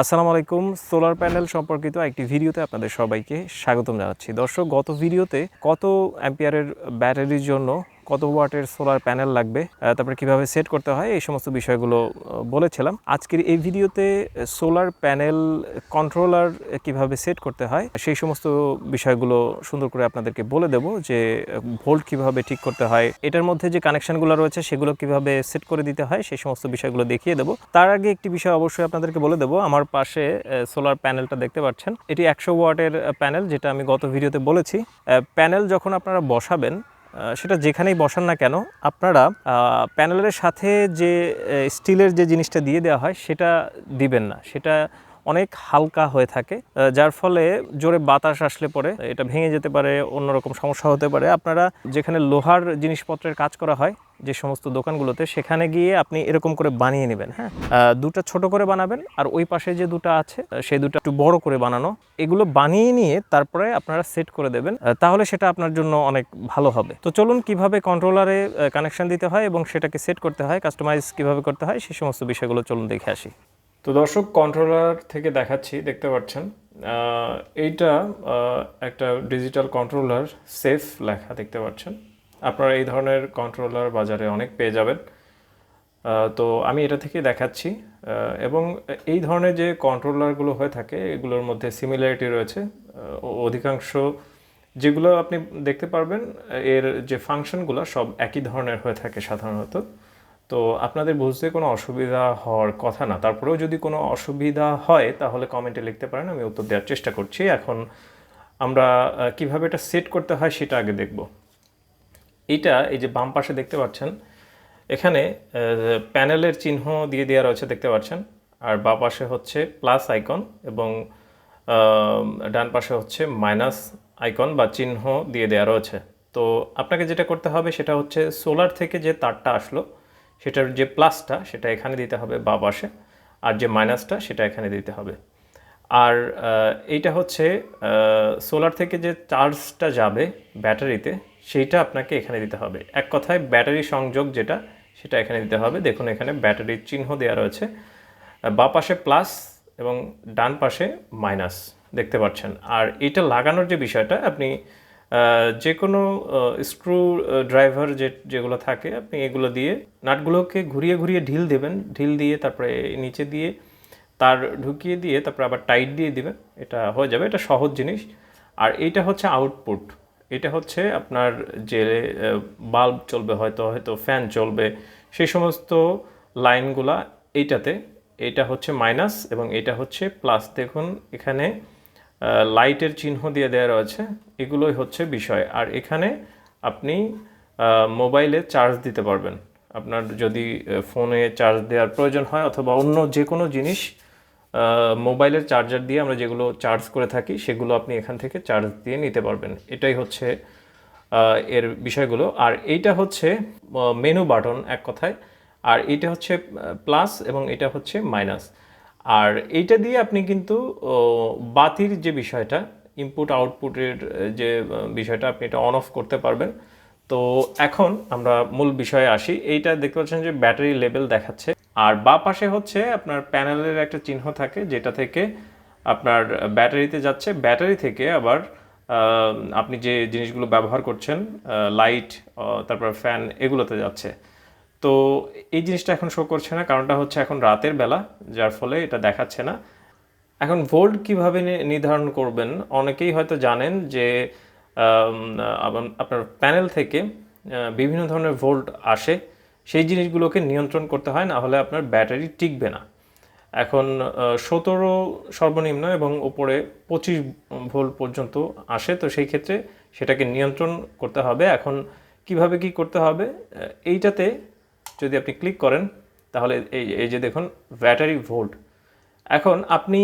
আসসালামু আলাইকুম। Solar panel সম্পর্কিত একটি ভিডিওতে আপনাদের সবাইকে স্বাগতম জানাচ্ছি। দর্শক, গত ভিডিওতে কত অ্যাম্পিয়ারের ব্যাটারির জন্য কত ওয়াটের সোলার প্যানেল লাগবে তারপরে কীভাবে সেট করতে হয়, এই সমস্ত বিষয়গুলো বলেছিলাম। আজকের এই ভিডিওতে সোলার প্যানেল কন্ট্রোলার কীভাবে সেট করতে হয়, সেই সমস্ত বিষয়গুলো সুন্দর করে আপনাদেরকে বলে দেব যে, ভোল্ট কীভাবে ঠিক করতে হয়, এটার মধ্যে যে কানেকশনগুলো রয়েছে সেগুলো কীভাবে সেট করে দিতে হয়, সেই সমস্ত বিষয়গুলো দেখিয়ে দেবো। তার আগে একটি বিষয় অবশ্যই আপনাদেরকে বলে দেবো, আমার পাশে সোলার প্যানেলটা দেখতে পাচ্ছেন। এটি একশো ওয়াটের প্যানেল, যেটা আমি গত ভিডিওতে বলেছি। প্যানেল যখন আপনারা বসাবেন সেটা যেখানেই বসান না কেন, আপনারা প্যানেলের সাথে যে স্টিলের যে জিনিসটা দিয়ে দেওয়া হয়, সেটা দিবেন না। সেটা অনেক হালকা হয়ে থাকে যার ফলে জোরে বাতাস আসলে পরে, এটা ভেঙে যেতে পারে, অন্যরকম সমস্যা হতে পারে। আপনারা যেখানে লোহার জিনিসপত্রের কাজ করা হয়, যে সমস্ত দোকানগুলোতে, সেখানে গিয়ে আপনি এরকম করে বানিয়ে নেবেন হ্যাঁ? দুটো ছোট করে বানাবেন, আর ওই পাশে যে দুটো আছে সেই দুটো একটু বড় করে বানানো, এগুলো বানিয়ে নিয়ে তারপরে আপনারা সেট করে দেবেন তাহলে সেটা আপনার জন্য অনেক ভালো হবে। তো চলুন কীভাবে কন্ট্রোলারে কানেকশন দিতে হয় এবং সেটাকে সেট করতে হয় কাস্টমাইজ কীভাবে করতে হয় সেই সমস্ত বিষয়গুলো চলুন দেখে আসি। তো দর্শক কন্ট্রোলার থেকে দেখাচ্ছি, দেখতে পাচ্ছেন। এইটা একটা ডিজিটাল কন্ট্রোলার সেফ লেখা, দেখতে পাচ্ছেন। আপনারা এই ধরনের কন্ট্রোলার বাজারে অনেক পেয়ে যাবেন। তো আমি এটা থেকে দেখাচ্ছি। এবং এই ধরনের যে কন্ট্রোলারগুলো হয়ে থাকে, এগুলোর মধ্যে সিমিলারিটি রয়েছে। অধিকাংশ যেগুলো আপনি দেখতে পারবেন, এর যে ফাংশনগুলো সব একই ধরনের হয়ে থাকে সাধারণত। তো আপনাদের বুঝতে কোনো অসুবিধা হওয়ার কথা না। তারপরেও যদি কোনো অসুবিধা হয়, তাহলে কমেন্টে লিখতে পারেন, আমি উত্তর দেওয়ার চেষ্টা করছি। এখন আমরা কীভাবে এটা সেট করতে হয় সেটা আগে দেখব। এইটা এই যে বাম পাশে দেখতে পাচ্ছেন, এখানে প্যানেলের চিহ্ন দিয়ে দেওয়া রয়েছে, দেখতে পাচ্ছেন। আর বা পাশে হচ্ছে প্লাস আইকন এবং ডান পাশে হচ্ছে মাইনাস আইকন বা চিহ্ন দিয়ে দেওয়া রয়েছে। তো আপনাকে যেটা করতে হবে সেটা হচ্ছে সোলার থেকে যে তারটা আসলো সেটার যে প্লাসটা সেটা এখানে দিতে হবে বা পাশে, আর যে মাইনাসটা সেটা এখানে দিতে হবে। আর এইটা হচ্ছে সোলার থেকে যে চার্জটা যাবে ব্যাটারিতে, সেইটা আপনাকে এখানে দিতে হবে। এক কথায় ব্যাটারি সংযোগ যেটা, সেটা এখানে দিতে হবে। দেখুন, এখানে ব্যাটারির চিহ্ন দেওয়া রয়েছে। বা পাশে প্লাস এবং ডান পাশে মাইনাস, দেখতে পাচ্ছেন। আর এটা লাগানোর যে বিষয়টা, আপনি যে কোনো স্ক্রু ড্রাইভার যে, যেগুলো থাকে, আপনি এগুলো দিয়ে নাটগুলোকে ঘুরিয়ে ঘুরিয়ে ঢিল দেবেন। ঢিল দিয়ে তারপরে নিচে দিয়ে তার ঢুকিয়ে দিয়ে তারপরে আবার টাইট দিয়ে দিবেন। এটা হয়ে যাবে। এটা সহজ জিনিস। আর এইটা হচ্ছে আউটপুট এটা হচ্ছে আপনার যে বাল্ব চলবে হয়তো হয়তো ফ্যান চলবে, সেই সমস্ত লাইনগুলা এইটাতে। এটা হচ্ছে মাইনাস এবং এটা হচ্ছে প্লাস দেখুন, এখানে লাইটের চিহ্ন দিয়ে দেওয়া রয়েছে, এগুলোই হচ্ছে বিষয়। আর এখানে আপনি মোবাইলে চার্জ দিতে পারবেন। আপনার যদি ফোনে চার্জ দেওয়ার প্রয়োজন হয় অথবা অন্য যে কোনো জিনিস মোবাইলের চার্জার দিয়ে আমরা যেগুলো চার্জ করে থাকি, সেগুলো আপনি এখান থেকে চার্জ দিয়ে নিতে পারবেন। এটাই হচ্ছে এর বিষয়গুলো। আর এইটা হচ্ছে মেনু বাটন এক কথায়। আর এটা হচ্ছে প্লাস এবং এটা হচ্ছে মাইনাস আর এইটা দিয়ে আপনি কিন্তু বাতির যে বিষয়টা ইনপুট আউটপুটের যে বিষয়টা আপনি এটা অন অফ করতে পারবেন। তো এখন আমরা মূল বিষয়ে আসি। এইটা দেখতে পাচ্ছেন যে ব্যাটারি লেভেল দেখাচ্ছে। আর বা পাশে হচ্ছে আপনার প্যানেলের একটা চিহ্ন থাকে, যেটা থেকে আপনার ব্যাটারিতে যাচ্ছে। ব্যাটারি থেকে আবার আপনি যে জিনিসগুলো ব্যবহার করছেন লাইট তারপর ফ্যান এগুলোতে যাচ্ছে। তো এই জিনিসটা এখন শো করছে না, কারণটা হচ্ছে এখন রাতের বেলা, যার ফলে এটা দেখাচ্ছে না। এখন ভোল্ট কীভাবে নির্ধারণ করবেন, অনেকেই হয়তো জানেন যে আপনার প্যানেল থেকে বিভিন্ন ধরনের ভোল্ট আসে, সেই জিনিসগুলোকে নিয়ন্ত্রণ করতে হয়, না হলে আপনার ব্যাটারি টিকবে না। এখন সতেরো সর্বনিম্ন এবং উপরে পঁচিশ ভোল্ট পর্যন্ত আসে, তো সেই ক্ষেত্রে সেটাকে নিয়ন্ত্রণ করতে হবে। এখন কীভাবে কি করতে হবে? এইটাতে যদি আপনি ক্লিক করেন, তাহলে এই এই যে দেখুন ব্যাটারি ভোল্ট এখন আপনি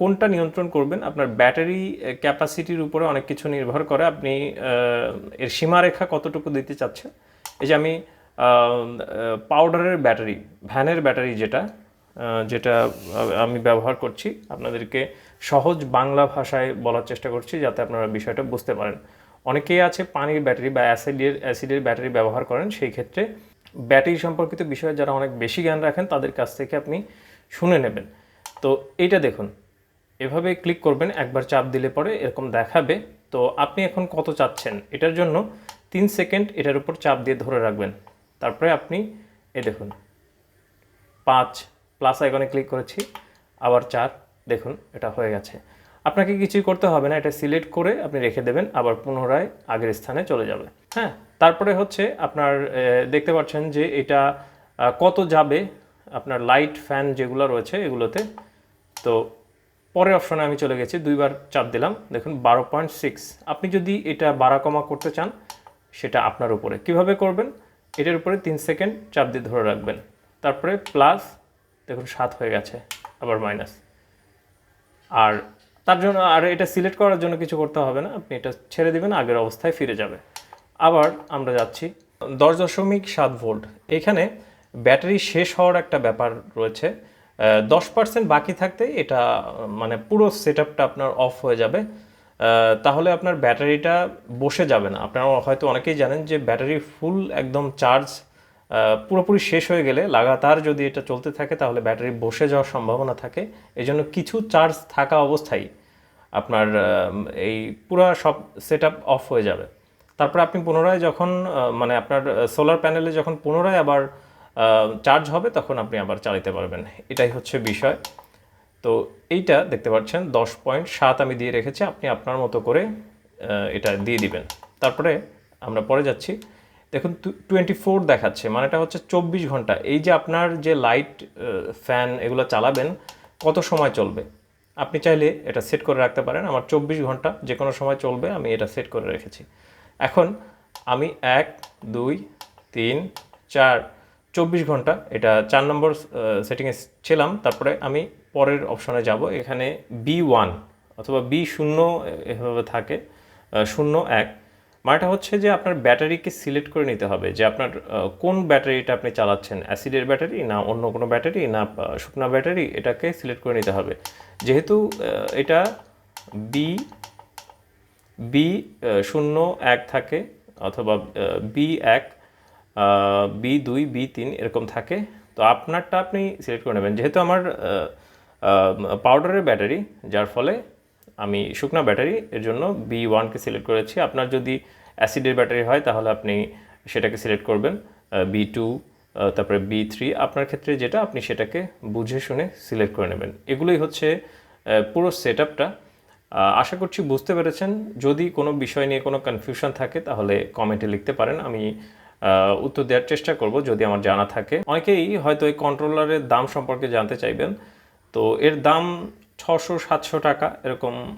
কোনটা নিয়ন্ত্রণ করবেন? আপনার ব্যাটারি ক্যাপাসিটির উপরে অনেক কিছু নির্ভর করে আপনি এর সীমারেখা কতটুকু দিতে চাচ্ছেন। এই যে আমি পাউডারের ব্যাটারি ভ্যানের ব্যাটারি যেটা যেটা আমি ব্যবহার করছি, আপনাদেরকে সহজ বাংলা ভাষায় বলার চেষ্টা করছি যাতে আপনারা বিষয়টা বুঝতে পারেন। অনেকেই আছে পানির ব্যাটারি বা অ্যাসিডের অ্যাসিডের ব্যাটারি ব্যবহার করেন, সেই ক্ষেত্রে ব্যাটারি সম্পর্কিত বিষয়ে যারা অনেক বেশি জ্ঞান রাখেন, তাদের কাছ থেকে আপনি শুনে নেবেন। তো এইটা দেখুন, এভাবে ক্লিক করবেন, একবার চাপ দিলে পরে এরকম দেখাবে। তো আপনি এখন কত চাচ্ছেন? এটার জন্য তিন সেকেন্ড এটার উপর চাপ দিয়ে ধরে রাখবেন। তারপরে আপনি এ দেখুন, পাঁচ প্লাস আইকনে ক্লিক করেছি, আবার চার, দেখুন, এটা হয়ে গেছে। আপনাকে কিছুই করতে হবে না, এটা সিলেক্ট করে আপনি রেখে দেবেন, আবার পুনরায় আগের স্থানে চলে যাবে। হ্যাঁ? তারপরে হচ্ছে আপনার দেখতে পাচ্ছেন যে এটা কত যাবে আপনার লাইট ফ্যান যেগুলো রয়েছে এগুলোতে। তো পরের অপশনে আমি চলে গেছি, দুইবার চাপ দিলাম। দেখুন, বারো পয়েন্ট সিক্স আপনি যদি এটা বাড়া কমা করতে চান, সেটা আপনার উপরে। কীভাবে করবেন? এটার উপরে তিন সেকেন্ড চাপ দিয়ে ধরে রাখবেন। তারপরে প্লাস দেখুন, সাত হয়ে গেছে, আবার মাইনাস আর তার জন্য, আর এটা সিলেক্ট করার জন্য কিছু করতে হবে না। আপনি এটা ছেড়ে দিবেন, আগের অবস্থায় ফিরে যাবে। আবার আমরা যাচ্ছি। দশ দশমিক সাত ভোল্ট। এখানে ব্যাটারি শেষ হওয়ার একটা ব্যাপার রয়েছে। দশ পার্সেন্ট বাকি থাকতে এটা মানে পুরো সেট আপনার অফ হয়ে যাবে। তাহলে আপনার ব্যাটারিটা বসে যাবে না। আপনারা হয়তো অনেকেই জানেন যে ব্যাটারি ফুল একদম চার্জ পুরোপুরি শেষ হয়ে গেলে লাগাতার যদি এটা চলতে থাকে তাহলে ব্যাটারি বসে যাওয়ার সম্ভাবনা থাকে। এই জন্য কিছু চার্জ থাকা অবস্থায় আপনার এই পুরো সব সেট অফ হয়ে যাবে। তারপরে আপনি পুনরায় যখন মানে আপনার সোলার প্যানেলে যখন পুনরায় আবার চার্জ হবে, তখন আপনি আবার চালাতে পারবেন। এটাই হচ্ছে বিষয়। তো এইটা দেখতে পাচ্ছেন, দশ পয়েন্ট সাত আমি দিয়ে রেখেছি, আপনি আপনার মতো করে এটা দিয়ে দিবেন। তারপরে আমরা পরে যাচ্ছি। দেখুন টোয়েন্টি ফোর দেখাচ্ছে, মানেটা হচ্ছে চব্বিশ ঘণ্টা। এই যে আপনার যে লাইট ফ্যান এগুলো চালাবেন, কত সময় চলবে? আপনি চাইলে এটা সেট করে রাখতে পারেন। আমার চব্বিশ ঘণ্টা যে কোনো সময় চলবে, আমি এটা সেট করে রেখেছি। এখন আমি এক, দুই, তিন, চার, চব্বিশ ঘণ্টা, এটা চার নম্বর সেটিংয়ে ছিলাম, তারপরে আমি পরের অপশনে যাব, এখানে বি ওয়ান অথবা বি শূন্য এভাবে থাকে শূন্য, এক। মানেটা হচ্ছে যে আপনার ব্যাটারিকে সিলেক্ট করে নিতে হবে যে আপনার কোন ব্যাটারিটা আপনি চালাচ্ছেন, অ্যাসিডের ব্যাটারি না অন্য কোনো ব্যাটারি, না শুকনা ব্যাটারি, এটাকে সিলেক্ট করে নিতে হবে। যেহেতু এটা বি বি শূন্য, এক থাকে, অথবা বি এক বি দুই বি তিন, এরকম থাকে। তো আপনারটা আপনি সিলেক্ট করে নেবেন। যেহেতু আমার পাউডারের ব্যাটারি যার ফলে আমি শুকনা ব্যাটারি এর জন্য বি ওয়ানকে সিলেক্ট করেছি। আপনার যদি অ্যাসিডের ব্যাটারি হয়, তাহলে আপনি সেটাকে সিলেক্ট করবেন বি টু তারপরে বি থ্রি আপনার ক্ষেত্রে যেটা, আপনি সেটাকে বুঝে শুনে সিলেক্ট করে নেবেন। এগুলোই হচ্ছে পুরো সেট আপটা আশা করছি বুঝতে পেরেছেন। যদি কোনো বিষয় নিয়ে কোনো কনফিউশন থাকে, তাহলে কমেন্টে লিখতে পারেন। আমি উত্তর দেওয়ার চেষ্টা করব যদি আমার জানা থাকে। অনেকেই হয়তো এই কন্ট্রোলারের দাম সম্পর্কে জানতে চাইবেন। তো এর দাম ছশো সাতশো টাকা। এরকম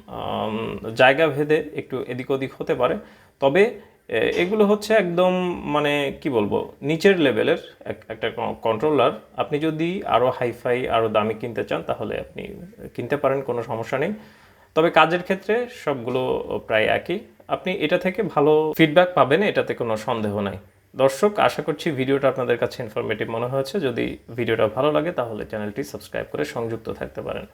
জায়গা ভেদে একটু এদিক ওদিক হতে পারে। তবে এগুলো হচ্ছে একদম মানে কি বলব, নিচের লেভেলের এক- একটা কন্ট্রোলার আপনি যদি আরও হাইফাই আরও দামি কিনতে চান, তাহলে আপনি কিনতে পারেন, কোনো সমস্যা নেই। তবে কাজের ক্ষেত্রে সবগুলো প্রায় একই। আপনি এটা থেকে ভালো ফিডব্যাক পাবেন, এটাতে কোনো সন্দেহ নাই। দর্শক, আশা করছি ভিডিওটা আপনাদের কাছে ইনফরমেটিভ মনে হয়েছে। যদি ভিডিওটা ভালো লাগে, তাহলে চ্যানেলটি সাবস্ক্রাইব করে সংযুক্ত থাকতে পারেন।